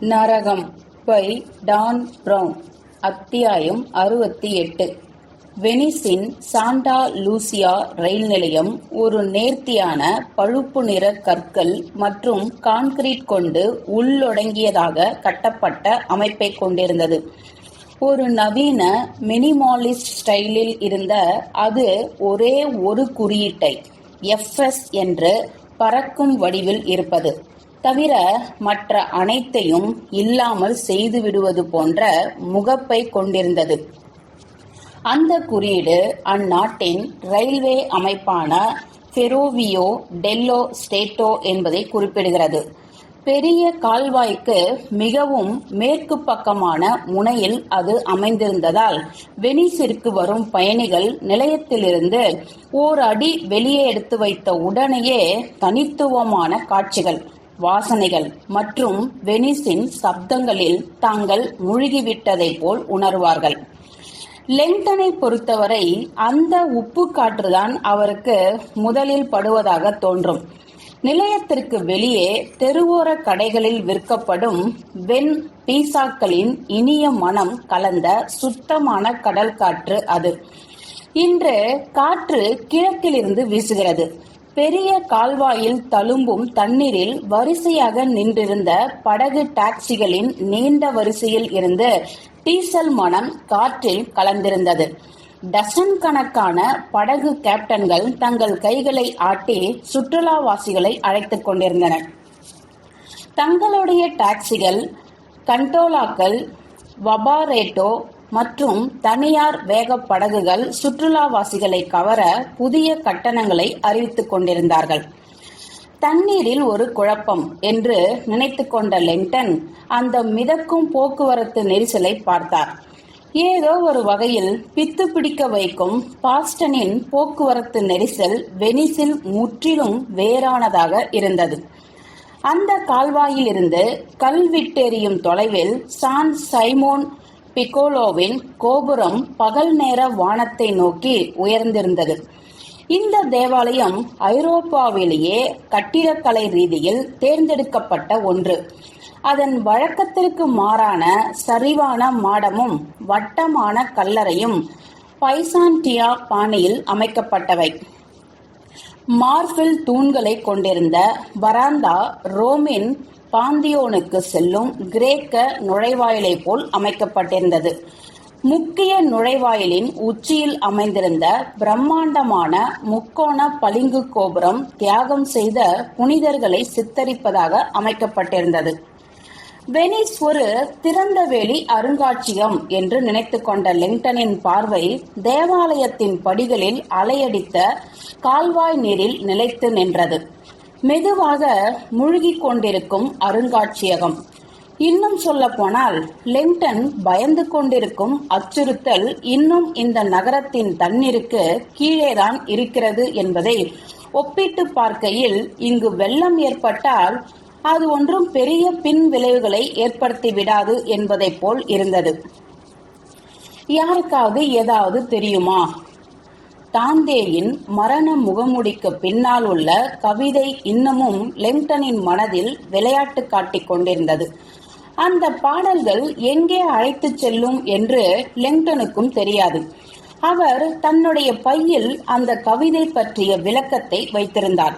நரகம் by Don brown அத்தியாயம் அறுபத்தி எட்டு வெனிஸின் சாண்டா லூசியா ரயில் நிலையம் ஒரு நேர்த்தியான பழுப்பு நிற கற்கள் மற்றும் கான்கிரீட் கொண்டு உள்ளொடங்கியதாக கட்டப்பட்ட அமைப்பை கொண்டிருந்தது. ஒரு நவீன மினிமாலிஸ்ட் ஸ்டைலில் இருந்த அது ஒரே ஒரு குறியீட்டை எஃப்எஸ் என்று பறக்கும் வடிவில் இருப்பது. தவிர மற்ற அனைத்தையும் இல்லாமல் செய்து விடுவது போன்ற முகப்பை கொண்டிருந்தது. அந்த குறியீடு அந்நாட்டின் ரயில்வே அமைப்பான ஃபெரோவியோ டெல்லோ ஸ்டேட்டோ என்பதை குறிப்பிடுகிறது. பெரிய கால்வாய்க்கு மிகவும் மேற்கு பக்கமான முனையில் அது அமைந்திருந்ததால் வெனிசிற்கு வரும் பயணிகள் நிலையத்திலிருந்து ஓர் அடி வெளியே எடுத்து வைத்த உடனேயே தனித்துவமான காட்சிகள். வாசனைகள் மற்றும் வெனிஸின் சப்தங்களில் தாங்கள் மூழ்கிவிட்டதைப் போல் உணர்வார்கள். லெங்டனை பொறுத்தவரை அந்த உப்பு காற்றுதான் அவருக்கு முதலில் படுவதாக தோன்றும். நிலையத்திற்கு வெளியே தெருவோர கடைகளில் விற்கப்படும் வெண் பீசாக்களின் இனிய மனம் கலந்த சுத்தமான கடல் காற்று அது. இன்று காற்று கிழக்கிலிருந்து வீசுகிறது. பெரிய கால்வாயில் தழும்பும் தண்ணீரில் வரிசையாக நின்றிருந்த படகு டாக்ஸிகளின் நீண்ட வரிசையில் இருந்து டீசல் மனம் காற்றில் கலந்திருந்தது. டசன் கணக்கான படகு கேப்டன்கள் தங்கள் கைகளை ஆட்டி சுற்றுலாவாசிகளை அழைத்துக் கொண்டிருந்தனர். தங்களுடைய டாக்ஸிகள் கண்டோலாக்கள் வபாரேட்டோ மற்றும் தனியார் வேக படகுகள் சுற்றுலாவாசிகளை கவர புதிய கட்டணங்களை அறிவித்துக் கொண்டிருந்தார்கள். தண்ணீரில் ஒரு குழப்பம் என்று நினைத்து கொண்ட லெங்டன் அந்த மிதக்கும் போக்குவரத்து நெரிசலை பார்த்தார். ஏதோ ஒரு வகையில் பித்து பிடிக்க வைக்கும் பாஸ்டனின் போக்குவரத்து நெரிசல் வெனிஸில் முற்றிலும் வேறானதாக இருந்தது. அந்த கால்வாயிலிருந்து கல்விட்டெறியும் தொலைவில் சான் சைமோன் பிகோலோவின் கோபுரம் பகல் நேர வானத்தை நோக்கி உயர்ந்திருந்தது. இந்த தேவாலயம் ஐரோப்பாவிலேயே கட்டிடக்கலை ரீதியில் தேர்ந்தெடுக்கப்பட்ட ஒன்று. அதன் வழக்கத்திற்கு மாறான சரிவான மாடமும் வட்டமான கல்லறையும் பைசான்டியா பாணியில் அமைக்கப்பட்டவை. மார்பில் தூண்களை கொண்டிருந்த வராந்தா ரோமின் பாந்தியோனுக்கு செல்லும் கிரேக்க நுழைவாயிலை போல் அமைக்கப்பட்டிருந்தது. முக்கிய நுழைவாயிலின் உச்சியில் அமைந்திருந்த பிரம்மாண்டமான முக்கோண பளிங்கு கோபுரம் தியாகம் செய்த புனிதர்களை சித்தரிப்பதாக அமைக்கப்பட்டிருந்தது. வெனிஸ் ஒரு திறந்தவெளி அருங்காட்சியகம் என்று நினைத்து கொண்ட லிங்டனின் பார்வை தேவாலயத்தின் படிகளில் அலையடித்த கால்வாய் நீரில் நிலைத்து நின்றது. மெதுவாக மூழ்கிக் கொண்டிருக்கும் அருங்காட்சியகம். இன்னும் சொல்ல போனால் லெங்டன் பயந்து கொண்டிருக்கும் அச்சுறுத்தல் இன்னும் இந்த நகரத்தின் தண்ணீருக்கு கீழேதான் இருக்கிறது என்பதை ஒப்பிட்டு பார்க்கையில் இங்கு வெள்ளம் ஏற்பட்டால் அது ஒன்றும் பெரிய பின் விளைவுகளை ஏற்படுத்தி விடாது என்பதைப் போல் இருந்தது. யாருக்காவது ஏதாவது தெரியுமா? தாந்தேயின் மரண முகமுடிக்கு பின்னால் உள்ள கவிதை இன்னமும் லெங்டனின் மனதில் விளையாட்டு காட்டிக் கொண்டிருந்தது. அந்த பாடல்கள் எங்கே அழைத்துச் செல்லும் என்று லெங்டனுக்கும் தெரியாது. அவர் தன்னுடைய பையில் அந்த கவிதை பற்றிய விளக்கத்தை வைத்திருந்தார்.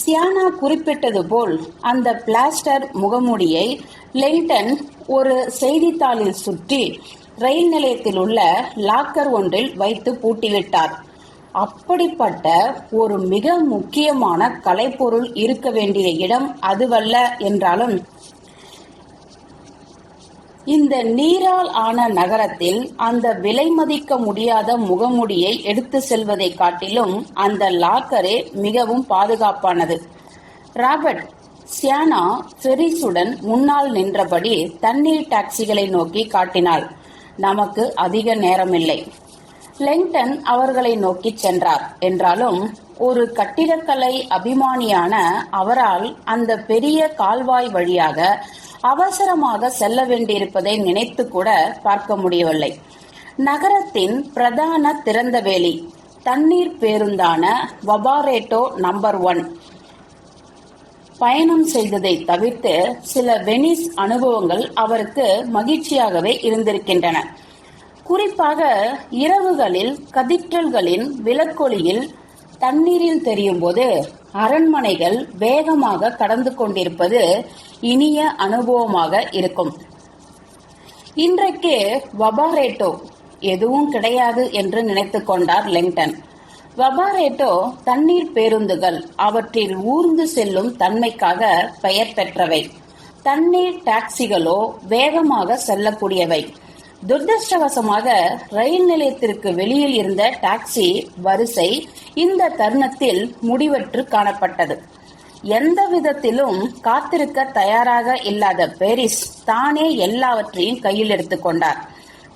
சியானா குறிப்பிட்டது போல் அந்த பிளாஸ்டர் முகமூடியை லெங்டன் ஒரு செய்தித்தாளில் சுற்றி ரயில் நிலையத்தில் உள்ள லாக்கர் ஒன்றில் வைத்து பூட்டிவிட்டார். அப்படிப்பட்ட ஒரு மிக முக்கியமான கலைப்பொருள் இருக்க வேண்டிய இடம் அதுவல்ல என்றாலும் இந்த நீரால் ஆன நகரத்தில் அந்த விலை மதிக்க முடியாத முகமுடியை எடுத்து செல்வதை காட்டிலும் அந்த லாக்கரே மிகவும் பாதுகாப்பானது. ராபர்ட் சியானா ஃபெரிஸுடன் முன்னால் நின்றபடி தண்ணீர் டாக்ஸிகளை நோக்கி காட்டினாள். நமக்கு அதிக நேரமில்லை. லெங்டன் அவர்களை நோக்கி சென்றார். என்றாலும் ஒரு கட்டிடக்கலை அபிமானியான அவரால் அந்த பெரிய கால்வாய் வழியாக அவசரமாக செல்ல வேண்டியிருப்பதை நினைத்து கூட பார்க்க முடியவில்லை. நகரத்தின் பிரதான திறந்தவேலி தண்ணீர் பேருந்தான வபாரேட்டோ நம்பர் ஒன். பயணம் செய்ததை தவிர்த்து சில வெனிஸ் அனுபவங்கள் அவருக்கு மகிழ்ச்சியாகவே இருந்திருக்கின்றன. குறிப்பாக இரவுகளில் கதிற்றல்களின் விளக்கொளியில் தண்ணீரில் தெரியும் போது அரண்மனைகள் வேகமாக கடந்து கொண்டிருப்பது இனிய அனுபவமாக இருக்கும். இன்றைக்கு வபாரேட்டோ எதுவும் கிடையாது என்று நினைத்துக் கொண்டார் லெங்டன். வபாரேட்டோ தண்ணீர் பேருந்துகள் அவற்றில் ஊர்ந்து செல்லும் தன்மைக்காக பெயர் பெற்றவை. தண்ணீர் டாக்ஸிகளோ வேகமாக செல்லக்கூடியவை. துரதிருஷ்டவசமாக ரயில் நிலையத்திற்கு வெளியில் இருந்த டாக்ஸி வரிசை இந்த தருணத்தில் முடிவற்று காணப்பட்டது. எந்த விதத்திலும் காத்திருக்க தயாராக இல்லாத பேரிஸ் தானே எல்லாவற்றையும் கையில் எடுத்துக்கொண்டார்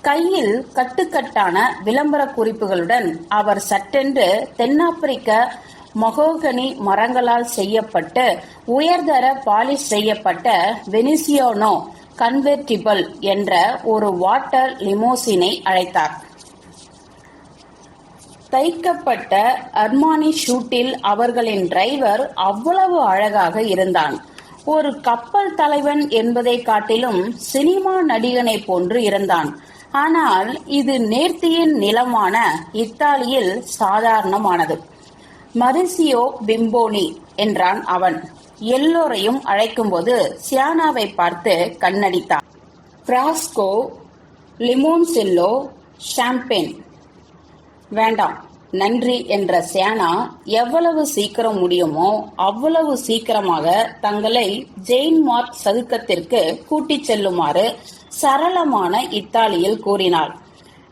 கையில் கட்டுக்கட்டான விளம்பர குறிப்புகளுடன் அவர் சட்டென்று தென்னாப்பிரிக்க மகோகனி மரங்களால் செய்யப்பட்டு உயர்தர பாலிஷ் செய்யப்பட்ட வெனிசியோனோ கன்வெர்டிபிள் என்ற ஒரு வாட்டர் லிமோசினை அழைத்தார். தைக்கப்பட்ட அர்மானி ஷூட்டில் அவர்களின் டிரைவர் அவ்வளவு அழகாக இருந்தான். ஒரு கப்பல் தலைவன் என்பதை காட்டிலும் சினிமா நடிகனை போன்று இருந்தான். ஆனால் இது நேர்த்தியின் நிலமான இத்தாலியில் சாதாரணமானது. மரிசியோ பிம்போனி என்றான் அவன். எல்லோரையும் அழைக்கும்போது சியானாவை பார்த்து கண்ணடித்தான் பிராஸ்கோ லிமோன்சில்லோ ஷாம்பேன் வேண்டாம் நன்றி என்ற சேனா எவ்வளவு சீக்கிரம் முடியுமோ அவ்வளவு சீக்கிரமாக தங்களை ஜெயின் மார்க் சதுக்கத்திற்கு கூட்டிச் செல்லுமாறு சரளமான இத்தாலியில் கூறினாள்.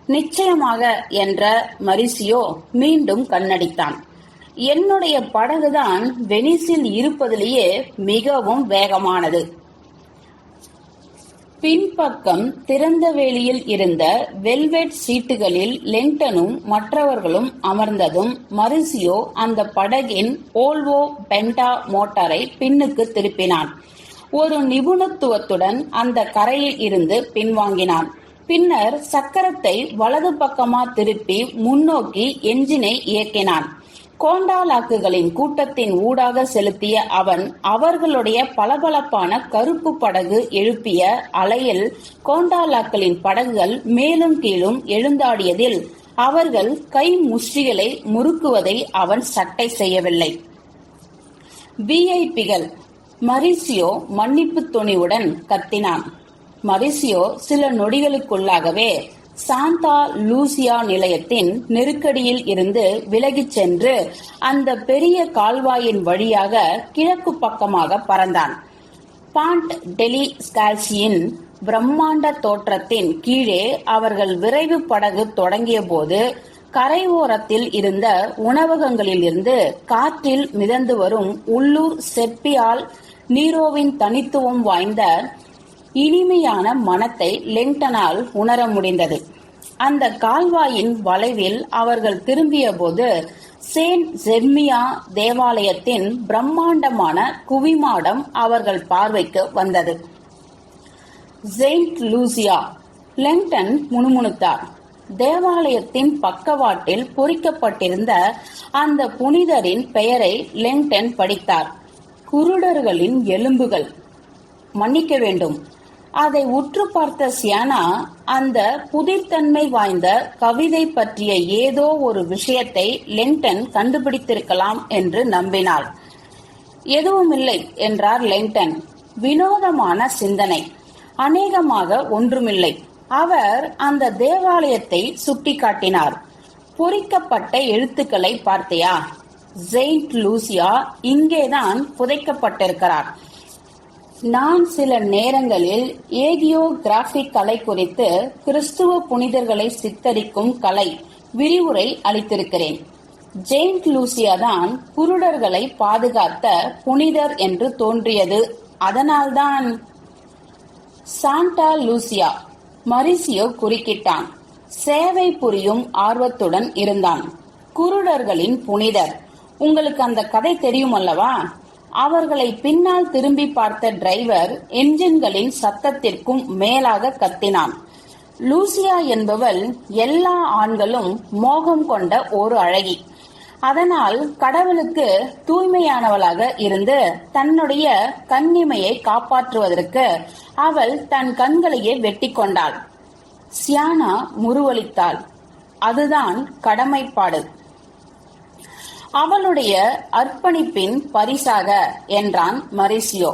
நிச்சயமாக என்ற மரிசியோ மீண்டும் கண்ணடித்தான். என்னுடைய படகுதான் வெனிஸில் இருப்பதிலேயே மிகவும் வேகமானது. பின்பக்கம் திறந்த வேலியில் இருந்த வெல்வெட் சீட்டுகளில் லெங்டனும் மற்றவர்களும் அமர்ந்ததும் மரிசியோ அந்த படகின் ஓல்வோ பென்டா மோட்டாரை பின்னுக்கு திருப்பினான். ஒரு நிபுணத்துவத்துடன் அந்த கரையில் இருந்து பின்வாங்கினான். பின்னர் சக்கரத்தை வலது பக்கமா திருப்பி முன்னோக்கி எஞ்சினை இயக்கினான். கோண்டாலாக்குகளின் கூட்டத்தின் ஊடாக செலுத்திய அவன் அவர்களுடைய பளபளப்பான கருப்பு படகு எழுப்பிய அலையில் கோண்டாலாக்களின் படகுகள் மேலும் கீழும் எழுந்தாடியதில் அவர்கள் கை முஷ்டிகளை முறுக்குவதை அவன் சட்டை செய்யவில்லை. விஐபிகள் மரிசியோ மன்னிப்பு துணிவுடன் கத்தினான். மரிசியோ சில நொடிகளுக்குள்ளாகவே சாந்தா லூசியா நிலையத்தின் நெருக்கடியில் இருந்து விலகிச் சென்று அந்த பெரிய கால்வாயின் வழியாக கிழக்கு பக்கமாக பறந்தான். பாண்ட் டெலி ஸ்கால்சியின் பிரம்மாண்ட தோற்றத்தின் கீழே அவர்கள் விரைவு படகு தொடங்கிய போது கரை ஓரத்தில் இருந்த உணவகங்களிலிருந்து காற்றில் மிதந்து வரும் உள்ளூர் செப்பியால் நீரோவின் தனித்துவம் வாய்ந்த இனிமையான மனத்தை லெங்டனால் உணர முடிந்தது. அந்த கால்வாயின் வளைவில் அவர்கள் திரும்பிய போது சேன் ஜெர்மியா தேவாலயத்தின் பிரம்மாண்டமான குவிமாடம் அவர்கள் பார்வைக்கு வந்தது. செயின்ட் லூசியா லெங்டன் முணுமுணுத்தார். தேவாலயத்தின் பக்கவாட்டில் பொறிக்கப்பட்டிருந்த அந்த புனிதரின் பெயரை லெங்டன் படித்தார். குருடர்களின் எலும்புகள். மன்னிக்க வேண்டும். அதை உற்று பார்த்த சியானா அந்த புதிர்த்தன்மை வாய்ந்த கவிதை பற்றிய ஏதோ ஒரு விஷயத்தை லெங்டன் கண்டுபிடித்திருக்கலாம் என்று நம்பினாள். எதுவுமில்லை என்றார் லெங்டன் வினோதமான சிந்தனை. அநேகமாக ஒன்றுமில்லை. அவர் அந்த தேவாலயத்தை சுட்டிக்காட்டினார். பொறிக்கப்பட்ட எழுத்துக்களை பார்த்தியா? ஜெயின்ட் லூசியா இங்கேதான் புதைக்கப்பட்டிருக்கிறார். நான் சில நேரங்களில் ஏகியோகிராபிக் கலை குறித்து கிறிஸ்துவ புனிதர்களை சித்தரிக்கும் கலை விரிவுரை அளித்திருக்கிறேன். ஜெயின்ட் லூசியா தான் குருடர்களை பாதுகாத்த புனிதர் என்று தோன்றியது. அதனால்தான் சாண்டா லூசியா மரிசியோ குறுக்கிட்டான். சேவை புரியும் ஆர்வத்துடன் இருந்தான். குருடர்களின் புனிதர். உங்களுக்கு அந்த கதை தெரியும் அல்லவா? அவர்களை பின்னால் திரும்பி பார்த்த டிரைவர் என்ஜின்களின் சத்தத்திற்கும் மேலாக கத்தினான். லூசியா என்பவள் எல்லா ஆண்களும் மோகம் கொண்ட ஒரு அழகி. அதனால் கடவுளுக்கு தூய்மையானவளாக இருந்து தன்னுடைய கண்ணிமையை காப்பாற்றுவதற்கு அவள் தன் கண்களையே வெட்டி கொண்டாள். சியானா முருவளித்தாள் அதுதான் கடமைப்பாடு. அவளுடைய அர்ப்பணிப்பின் பரிசாக என்றான் மரிசியோ.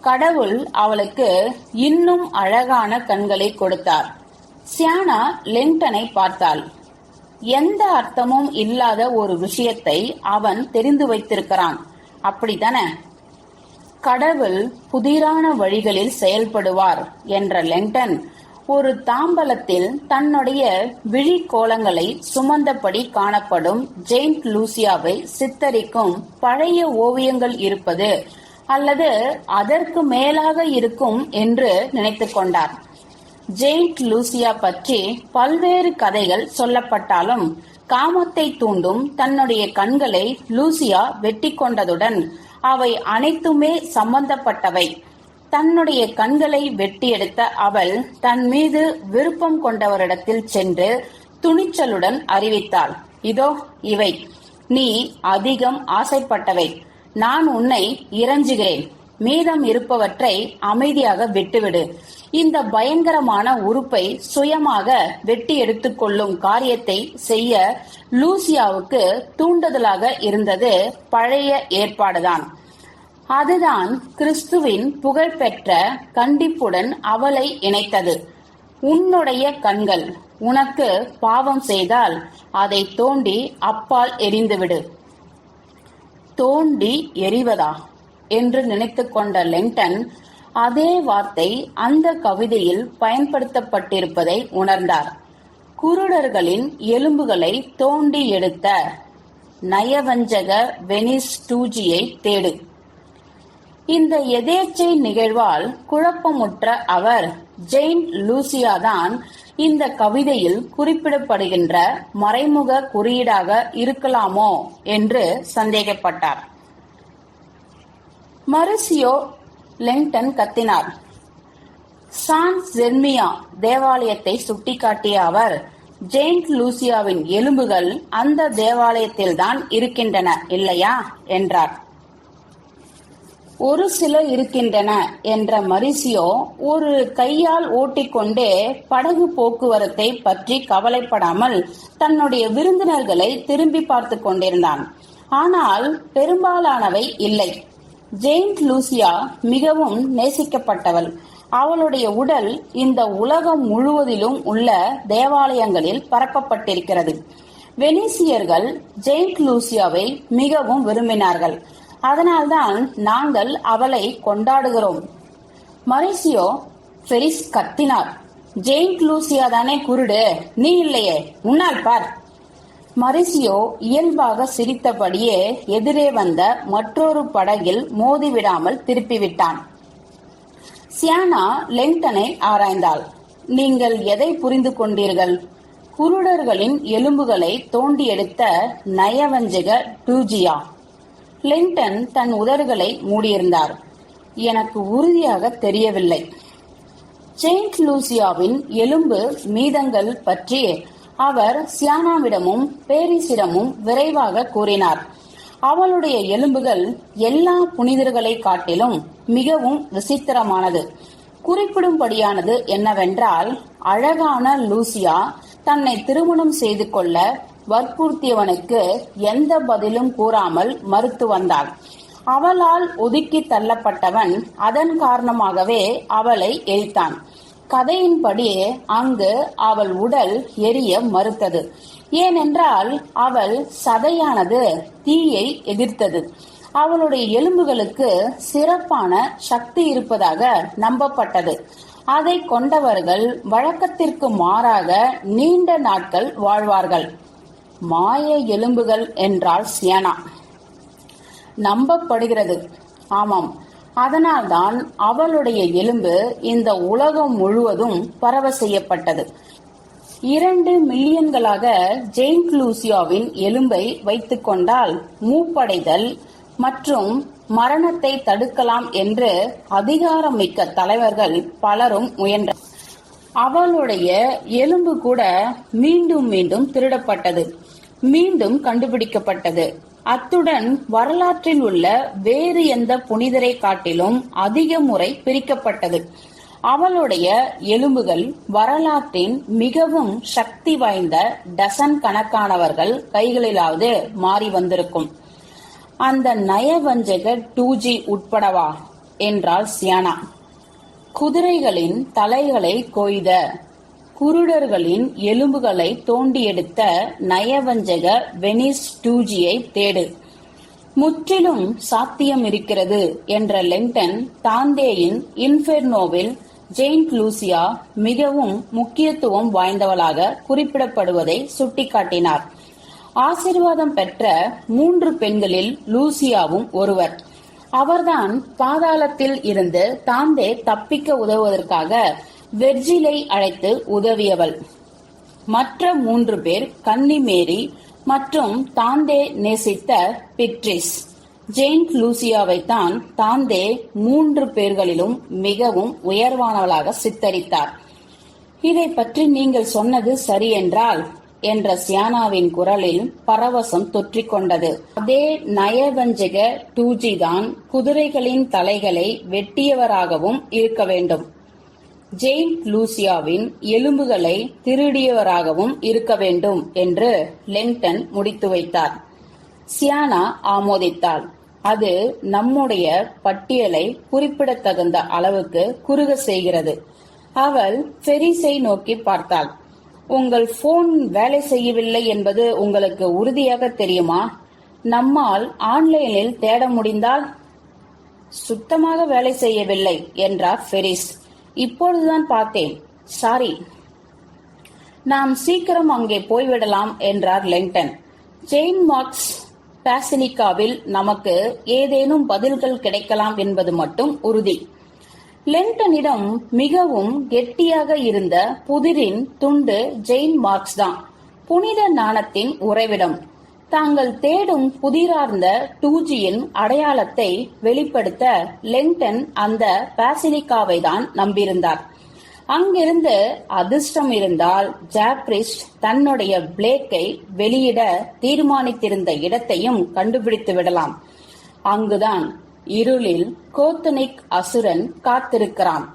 கடவுள் அவளுக்கு இன்னும் அழகான கண்களை கொடுத்தார். சியானா லெங்டனை பார்த்தாள். எந்த அர்த்தமும் இல்லாத ஒரு விஷயத்தை அவன் தெரிந்து வைத்திருக்கிறான். அப்படித்தானே? கடவுள் புதிரான வழிகளில் செயல்படுவார் என்ற லெங்டன் ஒரு தாம்பலத்தில் தன்னுடைய விழி கோலங்களை சுமந்தபடி காணப்படும் ஜெயின்ட் லூசியாவை சித்தரிக்கும் பழைய ஓவியங்கள் இருப்பது அல்லது அதற்கு மேலாக இருக்கும் என்று நினைத்து கொண்டார். ஜெயின்ட் லூசியா பற்றி பல்வேறு கதைகள் சொல்லப்பட்டாலும் காமத்தை தூண்டும் தன்னுடைய கண்களை லூசியா வெட்டி கொண்டதுடன் அவை அனைத்துமே சம்பந்தப்பட்டவை. தன்னுடைய கண்களை வெட்டியெடுத்த அவள் தன் மீது விருப்பம் கொண்டவரிடத்தில் சென்று துணிச்சலுடன் அறிவித்தாள். இதோ இவை. நீ அதிகம் ஆசைப்பட்டவை. நான் உன்னை இறஞ்சுகிறேன் மீதம் இருப்பவற்றை அமைதியாக விட்டுவிடு. இந்த பயங்கரமான உறுப்பை சுயமாக வெட்டி எடுத்துக்கொள்ளும் காரியத்தை செய்ய லூசியாவுக்கு தூண்டுதலாக இருந்தது பழைய ஏற்பாடுதான். அதுதான் கிறிஸ்துவின் புகழ்பெற்ற கண்டிப்புடன் அவளை இணைத்தது. உன்னுடைய கண்கள் உனக்கு பாவம் செய்தால் அதை தோண்டி அப்பால் எரிந்துவிடு. தோண்டி எரிவதா? என்று நினைத்து கொண்ட லெங்டன் அதே வார்த்தை அந்த கவிதையில் பயன்படுத்தப்பட்டிருப்பதை உணர்ந்தார். குருடர்களின் எலும்புகளை தோண்டி எடுத்த நயவஞ்சக வெனிஸ் டூஜியை தேடு. இந்த எதேச்சை நிகழ்வால் குழப்பமுற்ற அவர் ஜெயின் லூசியாதான் இந்த கவிதையில் குறிப்பிடப்படுகின்ற மறைமுக குறியீடாக இருக்கலாமோ என்று சந்தேகப்பட்டார். மரிசியோ லெங்டன் கத்தினார் சான் ஜெர்மியா தேவாலயத்தை சுட்டிக்காட்டிய அவர் ஜெயின்ட் லூசியாவின் எலும்புகள் அந்த தேவாலயத்தில்தான் இருக்கின்றன இல்லையா? என்றார். ஒரு சில இருக்கின்றன என்ற மரிசியோ ஒரு கையால் ஓட்டிக்கொண்டே படகு போக்குவரத்தை பற்றி கவலைப்படாமல் தன்னுடைய விருந்தினர்களை திரும்பி பார்த்து கொண்டிருந்தான். ஆனால் பெரும்பாலானவை இல்லை. ஜெயின்ட் லூசியா மிகவும் நேசிக்கப்பட்டவள். அவளுடைய உடல் இந்த உலகம் முழுவதிலும் உள்ள தேவாலயங்களில் பரப்பப்பட்டிருக்கிறது. வெனிசியர்கள் ஜெயின்ட் லூசியாவை மிகவும் விரும்பினார்கள். அதனால்தான் நாங்கள் அவளை கொண்டாடுகிறோம். மரிசியோ ஃபெரிஸ் கத்தினார். ஜெயின்ட் லூசியா தானே குருடு? நீ இல்லையே. முன்னால் பார். மரிசியோ இயல்பாக சிரித்தபடியே எதிரே வந்த மற்றொரு படகில் மோதிவிடாமல் திருப்பிவிட்டான். சியானா லெங்டனை ஆராய்ந்தாள். நீங்கள் எதை புரிந்து கொண்டீர்கள்? குருடர்களின் எலும்புகளை தோண்டி எடுத்த நயவஞ்சக டூஜியா. லிண்டன் தன் உதடுகளை மூடியிருந்தார். எனக்கு உறுதியாக தெரியவில்லை. செயின்ட் லூசியாவின் எலும்பு மீதங்கள் பற்றி அவர் சியானாவிடமும் பேரிசிடமும் விரைவாக கூறினார். அவளுடைய எலும்புகள் எல்லா புனிதர்களை காட்டிலும் மிகவும் விசித்திரமானது. குறிப்பிடும்படியானது என்னவென்றால் அழகான லூசியா தன்னை திருமணம் செய்து கொள்ள வற்புறுத்தியவனுக்கு எந்த பதிலும் கூறாமல் மறுத்து வந்தாள் அவளால் ஒதுக்கி தள்ளப்பட்டவன் அதன் காரணமாகவே அவளை எரித்தான். கதையின்படி அங்கு அவள் உடல் எரிய மறுத்தது. ஏனென்றால் அவள் சதையானது தீயை எதிர்த்தது. அவளுடைய எலும்புகளுக்கு சிறப்பான சக்தி இருப்பதாக நம்பப்பட்டது. அதை கொண்டவர்கள் வழக்கத்திற்கு மாறாக நீண்ட நாட்கள் வாழ்வார்கள். மாய எலும்புகள் என்றால் சியானா. நம்பப்படுகிறது. ஆமாம். அதனால்தான் அவளுடைய எலும்பு இந்த உலகம் முழுவதும் பரவ செய்யப்பட்டது. இரண்டு மில்லியன்களாக ஜெயின் லூசியாவின் எலும்பை வைத்துக் கொண்டால் மூப்படைதல் மற்றும் மரணத்தை தடுக்கலாம் என்று அதிகாரமிக்க தலைவர்கள் பலரும் முயன்ற அவளுடைய எலும்பு கூட மீண்டும் மீண்டும் திருடப்பட்டது. மீண்டும் கண்டுபிடிக்கப்பட்டது. அத்துடன் வரலாற்றில் உள்ள வேறு எந்த புனிதரை காட்டிலும் அதிக முறை பிரிக்கப்பட்டது. அவளுடைய எலும்புகள் வரலாற்றின் மிகவும் சக்தி வாய்ந்த டசன் கணக்கானவர்கள் கைகளிலாவது மாறி வந்திருக்கும். அந்த நயவஞ்சக டூஜி உட்படவா? என்றாள் சியானா. குதிரைகளின் தலைகளை கொய்த குருடர்களின் எலும்புகளை தோண்டி எடுத்த நயவஞ்சக வெனிஸ் டூஜியை தேடு. முற்றிலும் சாத்தியம் இருக்கிறது என்ற லெங்டன் தாந்தேயின் இன்ஃபெர்னோவில் ஜெயின்ட் லூசியா மிகவும் முக்கியத்துவம் வாய்ந்தவளாக குறிப்பிடப்படுவதை சுட்டிக்காட்டினார். ஆசிர்வாதம் பெற்ற மூன்று பெண்களில் லூசியாவும் ஒருவர். அவர்தான் பாதாளத்தில் இருந்து தாந்தே தப்பிக்க உதவுவதற்காக வெர்ஜிலை அழைத்து உதவியவள். மற்ற மூன்று பேர் கன்னிமேரி மற்றும் தாந்தே நேசித்த பிட்ரிஸ் ஜெயின்ட் லூசியாவை தான் தாந்தே மூன்று பேர்களிலும் மிகவும் உயர்வானவளாக சித்தரித்தார். இதை பற்றி நீங்கள் சொன்னது சரி என்றால் என்ற சியானாவின் குரலில் பரவசம் தொற்றிக்கொண்டது. அதே நயவஞ்சக டூஜி தான் குதிரைகளின் தலைகளை வெட்டியவராகவும் இருக்க வேண்டும். ஜெயின்ட் லூசியாவின் எலும்புகளை திருடியவராகவும் இருக்க வேண்டும் என்று லெங்டன் முடித்து வைத்தார். சியானா ஆமோதித்தாள். அது நம்முடைய பட்டியலை குறிப்பிடத்தகுந்த அளவுக்கு குறுக செய்கிறது. அவள் ஃபெரிஸை நோக்கி பார்த்தாள். உங்கள் போன் வேலை செய்யவில்லை என்பது உங்களுக்கு உறுதியாக தெரியுமா? நம்மால் ஆன்லைனில் தேட முடிந்தால்? சுத்தமாக வேலை செய்யவில்லை என்றார் ஃபெரிஸ் இப்பொழுதுதான் பார்த்தேன். சாரி நாம் சீக்கிரம் அங்கே போய்விடலாம் என்றார் லெங்டன். ஜெயின் மார்க்ஸ் பாசிலிகாவில் நமக்கு ஏதேனும் பதில்கள் கிடைக்கலாம் என்பது மட்டும் உறுதி. லெங்டனிடம் மிகவும் கெட்டியாக இருந்த புதிரின் துண்டு ஜெயின் மார்க்ஸ் தான். புனித நாணத்தின் உறைவிடம். தாங்கள் தேடும் புதிரார்ந்த டூஜியின் அடையாளத்தை வெளிப்படுத்த லெங்டன் அந்த பாசிலிக்காவை தான் நம்பியிருந்தார். அங்கிருந்து அதிர்ஷ்டம் இருந்தால் ஜாக்ரிஸ்ட் தன்னுடைய பிளேக்கை வெளியிட தீர்மானித்திருந்த இடத்தையும் கண்டுபிடித்து விடலாம். அங்குதான் இருளில் கோத்தனிக் அசுரன் காத்திருக்கிறான்.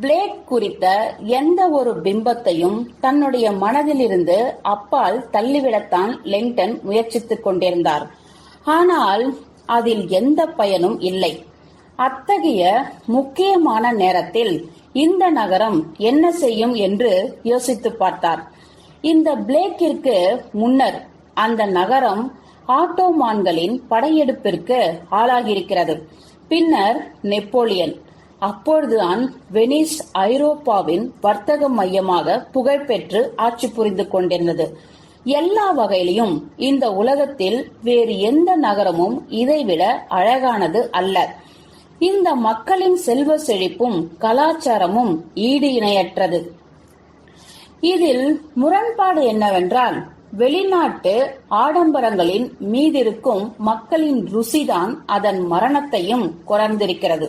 பிளேக் குறித்த எந்த ஒரு பிம்பத்தையும் தன்னுடைய மனதிலிருந்து அப்பால் தள்ளிவிடத்தான் லெங்டன் முயற்சித்துக் கொண்டிருந்தார். ஆனால் அதில் எந்த பயனும் இல்லை. அத்தகைய முக்கியமான நேரத்தில் இந்த நகரம் என்ன செய்யும் என்று யோசித்து பார்த்தார். இந்த பிளேக்கிற்கு முன்னர் அந்த நகரம் ஆட்டோமான்களின் படையெடுப்பிற்கு ஆளாகியிருக்கிறது. பின்னர் நெப்போலியன். அப்பொழுதுதான் வெனிஸ் ஐரோப்பாவின் வர்த்தக மையமாக புகழ்பெற்று ஆட்சி புரிந்து கொண்டிருந்தது. எல்லா வகையிலும் இந்த உலகத்தில் வேறு எந்த நகரமும் இதைவிட அழகானது அல்ல. இந்த மக்களின் செல்வ செழிப்பும் கலாச்சாரமும் ஈடு இணையற்றது. இதில் முரண்பாடு என்னவென்றால் வெளிநாட்டு ஆடம்பரங்களின் மீதிருக்கும் மக்களின் ருசிதான் அதன் மரணத்தையும் குறைந்திருக்கிறது.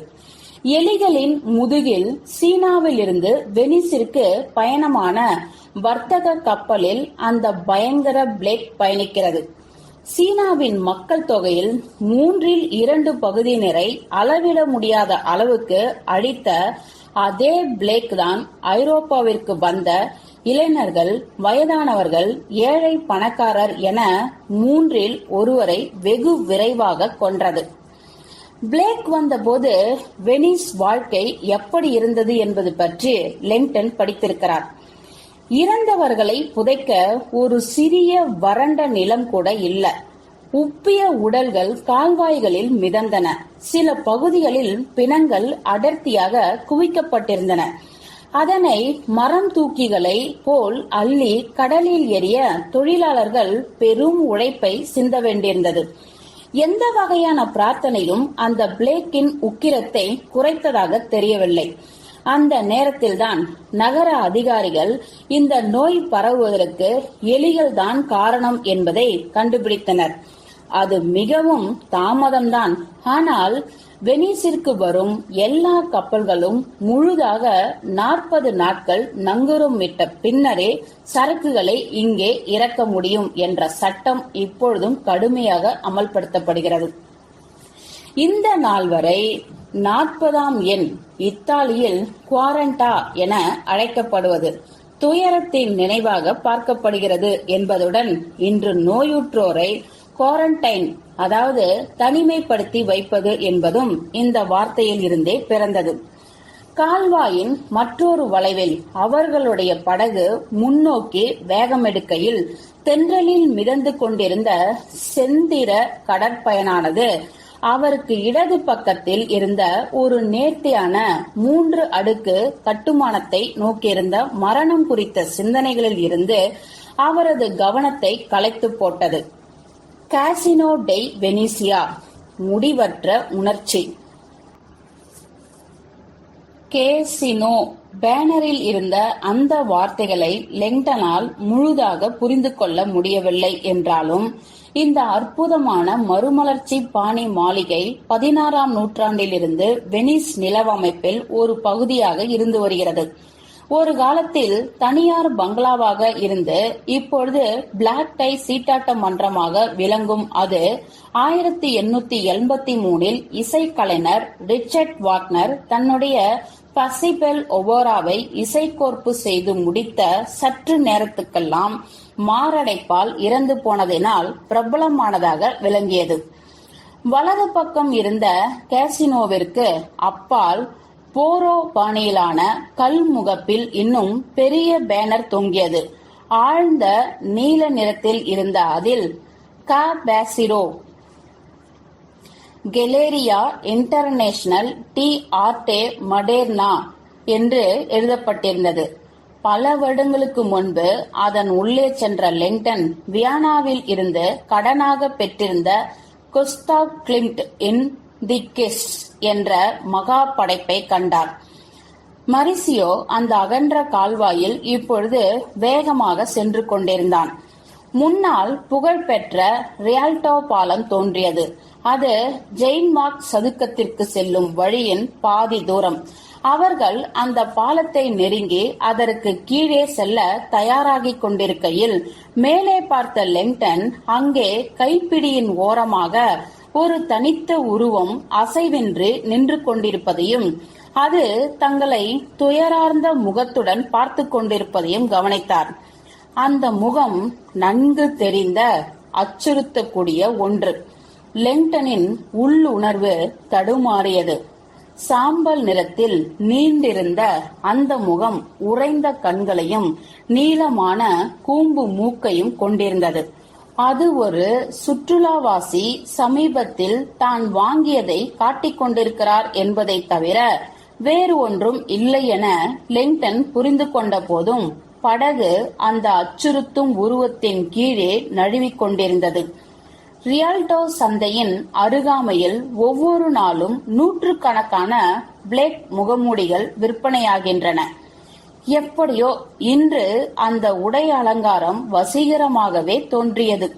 எலிகளின் முதுகில் சீனாவில் இருந்து பயணமான வர்த்தக கப்பலில் அந்த பயங்கர பிளேக் பயணிக்கிறது. சீனாவின் மக்கள் தொகையில் மூன்றில் இரண்டு பகுதியினரை அளவிட முடியாத அளவுக்கு அழித்த அதே பிளேக் தான் ஐரோப்பாவிற்கு வந்த இளைஞர்கள் வயதானவர்கள் ஏழை பணக்காரர் என மூன்றில் ஒருவரை வெகு விரைவாக கொன்றது. பிளேக் வந்தபோது வெனிஸ் வாழ்க்கை எப்படி இருந்தது என்பது பற்றி லெங்டன் படித்திருக்கிறார். இறந்தவர்களை புதைக்க ஒரு சிறிய வறண்ட நிலம் கூட இல்ல. உப்பிய உடல்கள் கால்வாய்களில் மிதந்தன. சில பகுதிகளில் பிணங்கள் அடர்த்தியாக குவிக்கப்பட்டிருந்தன. அதனை மரம் தூக்கிகளை போல் அள்ளி கடலில் எரிய தொழிலாளர்கள் பெரும் உழைப்பை சிந்த வேண்டியிருந்தது. எந்த வகையான பிரார்த்தனையும் அந்த பிளேக்கின் உக்கிரத்தை குறைத்ததாக தெரியவில்லை. அந்த நேரத்தில்தான் நகர அதிகாரிகள் இந்த நோய் பரவுவதற்கு எலிகள் தான் காரணம் என்பதை கண்டுபிடித்தனர். அது மிகவும் தாமதம்தான். ஆனால் வெனிஸிற்கு வரும் எல்லா கப்பல்களும் முழுதாக நாற்பது நாட்கள் நங்கூரம் விட்ட பின்னரே சரக்குகளை இங்கே இறக்க முடியும் என்ற சட்டம் இப்பொழுதும் கடுமையாக அமல்படுத்தப்படுகிறது. இந்த நாள் வரை நாற்பதாம் எண் இத்தாலியில் குவாரண்டா என அழைக்கப்படுவது துயரத்தின் நினைவாக பார்க்கப்படுகிறது என்பதுடன் இன்று நோயுற்றோரை குவாரண்டைன் அதாவது தனிமைப்படுத்தி வைப்பது என்பதும் இந்த வார்த்தையில் இருந்தே பிறந்தது. கால்வாயின் மற்றொரு வளைவில் அவர்களுடைய படகு முன்னோக்கி வேகமெடுக்கையில் தென்றலில் மிதந்து கொண்டிருந்த செந்திர கடற்பயனானது அவருக்கு இடது பக்கத்தில் இருந்த ஒரு நேர்த்தியான மூன்று அடுக்கு கட்டுமானத்தை நோக்கியிருந்த மரணம் குறித்த சிந்தனைகளில் இருந்து அவரது கவனத்தை கலைத்து போட்டது. காசினோ டெய் வெனிசியா முடிவற்ற உணர்ச்சி. கேசினோ பேனரில் இருந்த அந்த வார்த்தைகளை லெங்டனால் முழுதாக புரிந்து கொள்ள முடியவில்லை என்றாலும் இந்த அற்புதமான மறுமலர்ச்சி பாணி மாளிகை பதினாறாம் நூற்றாண்டிலிருந்து வெனிஸ் நிலவமைப்பில் ஒரு பகுதியாக இருந்து வருகிறது. ஒரு காலத்தில் தனியார் பங்களாவாக இருந்து இப்பொழுது பிளாக் டை சீட்டாட்ட மன்றமாக விளங்கும் அது ஆயிரத்தி எண்ணூத்தி எண்பத்தி மூணில் இசைக்கலைஞர் ரிச்சர்ட் வாக்னர் தன்னுடைய பசிபெல் ஒபோராவை இசைக்கோர்ப்பு செய்து முடித்த சற்று நேரத்துக்கெல்லாம் மாரடைப்பால் இறந்து போனதினால் பிரபலமானதாக விளங்கியது. வலது பக்கம் இருந்த கேசினோவிற்கு அப்பால் போரோ பாணியிலான கல் முகப்பில் இன்னும் பெரிய பேனர் தொங்கியது. ஆழ்ந்த நீல நிறத்தில் இருந்த அதில் க பேசிரோ. கெலேரியா இன்டர்நேஷனல் டி ஆர்டே மடேர்னா என்று எழுதப்பட்டிருந்தது. பல வருடங்களுக்கு முன்பு அதன் உள்ளே சென்ற லெங்டன் வியானாவில் இருந்து கடனாக பெற்றிருந்த குஸ்தாவ் கிளிம்ட் இன் தி கிஸ் என்ற மகா படைப்பை கண்டார். மரிசியோ அந்த அகன்ற கால்வாயில் இப்பொழுது வேகமாக சென்று கொண்டிருந்தான். முன்னால் புகழ்பெற்ற ரியால்டோ பாலம் தோன்றியது. அது ஜெயின்மார்க் சதுக்கத்திற்கு செல்லும் வழியின் பாதி தூரம். அவர்கள் அந்த பாலத்தை நெருங்கி அதற்கு கீழே செல்ல தயாராகிக் கொண்டிருக்கையில் மேலே பார்த்த லெங்டன் அங்கே கைப்பிடியின் ஓரமாக ஒரு தனித்த உருவம் அசைவின்றி நின்று கொண்டிருப்பதையும் அது தங்களை துயரார்ந்த முகத்துடன் பார்த்து கொண்டிருப்பதையும் கவனித்தார். அந்த முகம் நன்கு தெரிந்த அச்சுறுத்தக்கூடிய ஒன்று. லெங்டனின் உள்ளுணர்வு தடுமாறியது. சாம்பல் நிறத்தில் நீண்டிருந்த அந்த முகம் உறைந்த கண்களையும் நீளமான கூம்பு மூக்கையும் கொண்டிருந்தது. அது ஒரு சுற்றுலாவாசி சமீபத்தில் தான் வாங்கியதை காட்டிக் கொண்டிருக்கிறார் என்பதை தவிர வேறு ஒன்றும் இல்லை என லிங்டன் புரிந்து கொண்ட போதும் படகு அந்த அச்சுறுத்தும் உருவத்தின் கீழே நழுவிக் கொண்டிருந்தது. ரியால்டோ சந்தையின் அருகாமையில் ஒவ்வொரு நாளும் நூற்றுக்கணக்கான பிளேக் முகமூடிகள் விற்பனையாகின்றன. எப்படியோ இன்று அந்த உடை அலங்காரம் வசீகரமாகவே தோன்றியது.